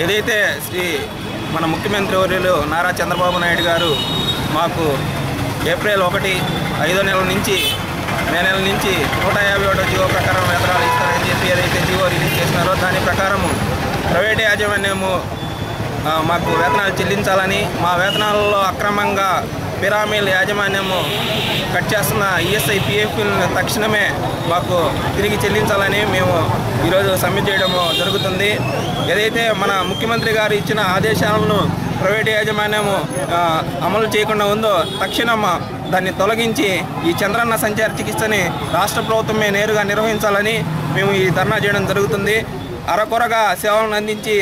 ఏదైతే శ్రీ మన ముఖ్యమంత్రి వర్యులు నారా చంద్రబాబు నాయుడు గారు మాకు ఏప్రిల్ ఒకటి ఐదో నెల నుంచి మే నెల నుంచి నూట యాభై ఒకటో జీవో ప్రకారం వేతనాలు ఇస్తారని చెప్పి ఏదైతే జీవో రిలీజ్ చేసినారో దాని ప్రకారము ప్రైవేట్ యాజమాన్యము మాకు వేతనాలు చెల్లించాలని మా వేతనాలలో అక్రమంగా పిరామిల్ యాజమాన్యము కట్ చేస్తున్న ఈఎస్ఐ పిఎఫ్లను తక్షణమే మాకు తిరిగి చెల్లించాలని మేము ఈరోజు సమ్మె చేయడం జరుగుతుంది. ఏదైతే మన ముఖ్యమంత్రి గారు ఇచ్చిన ఆదేశాలను ప్రైవేట్ యాజమాన్యము అమలు చేయకుండా ఉందో తక్షణం దాన్ని తొలగించి ఈ చంద్రన్న సంచార చికిత్సని రాష్ట్ర ప్రభుత్వమే నేరుగా నిర్వహించాలని మేము ఈ ధర్నా చేయడం జరుగుతుంది. అరకొరగా సేవలను అందించి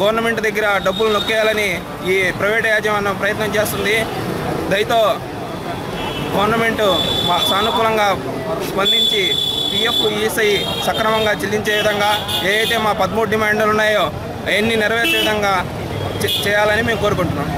గవర్నమెంట్ దగ్గర డబ్బులు నొక్కేయాలని ఈ ప్రైవేట్ యాజమాన్యం ప్రయత్నం చేస్తుంది. దయతో గవర్నమెంట్ సానుకూలంగా స్పందించి పిఎఫ్ ఈఎస్ఐ సక్రమంగా చెల్లించే విధంగా ఏవైతే మా పదమూడు డిమాండ్లు ఉన్నాయో అవన్నీ నెరవేర్చే విధంగా చేయాలని మేము కోరుకుంటున్నాం.